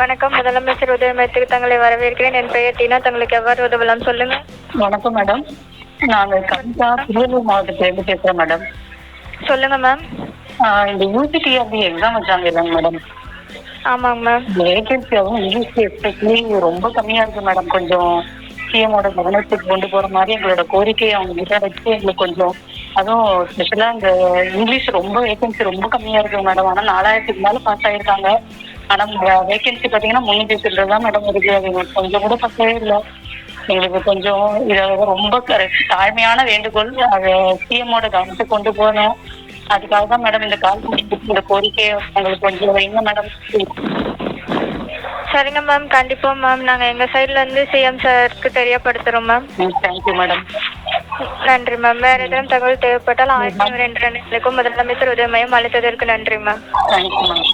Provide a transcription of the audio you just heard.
வணக்கம். முதலமைச்சர் உதயமையத்துக்கு தங்களை வரவேற்கிறேன். என் பெயர் டீனா தங்களுக்கு எவ்வாறு உதவலாம் சொல்லுங்க. வணக்கம் மேடம் நாங்கள் கவிதா திருவள்ளூர் மாவட்டத்திலேருந்து பேசுகிறேன் மேடம் சொல்லுங்க மேம் இந்த யூபிடிஆர்பி எக்ஸாம் வச்சாங்க இல்லைங்க மேடம் ஆமாங்க மேம் வேகன்சியாகவும் இங்கிலீஷ் எஸ்பெஷலி ரொம்ப கம்மியாக இருக்கு மேடம் கொஞ்சம் சிஎமோட கவனத்துக்கு கொண்டு போகிற மாதிரி எங்களோட கோரிக்கையை அவங்க கிட்ட வச்சு எங்களுக்கு கொஞ்சம் அதுவும் ஸ்பெஷலாக இந்த இங்கிலீஷ் ரொம்ப வேகன்சி ரொம்ப கம்மியாக இருக்கு மேடம் ஆனால் நாலாயிரத்துக்கு மேலே பாஸ் ஆயிருக்காங்க. ஆனால் வேகன்சி பார்த்தீங்கன்னா முந்நூற்றி சில்லரை தான் மேடம் இருக்கு. அது கொஞ்சம் கூட பத்தவே இல்லை. எங்களுக்கு கொஞ்சம் இதை ரொம்ப தாழ்மையான வேண்டுகோள். அதை சிஎமோட கவனத்துக்கு கொண்டு போகணும். அதுக்காக தான் மேடம் இந்த கால் இந்த கோரிக்கையை உங்களுக்கு கொஞ்சம் வைங்க மேடம் சரிங்க மேம் கண்டிப்பா மேம் நாங்க எங்க சைடுல இருந்து சிஎம் சாருக்கு தெரியப்படுத்துறோம் மேம் தேங்க்யூ மேடம் நன்றி மேம் வேற ஏதேனும் தகவல் தேவைப்பட்டால் ஆயிரத்தி ரெண்டு ரெண்டுக்கும் முதலமைச்சர் உதயமையம் அளித்ததற்கு நன்றி மேம் தேங்க்யூ மேம்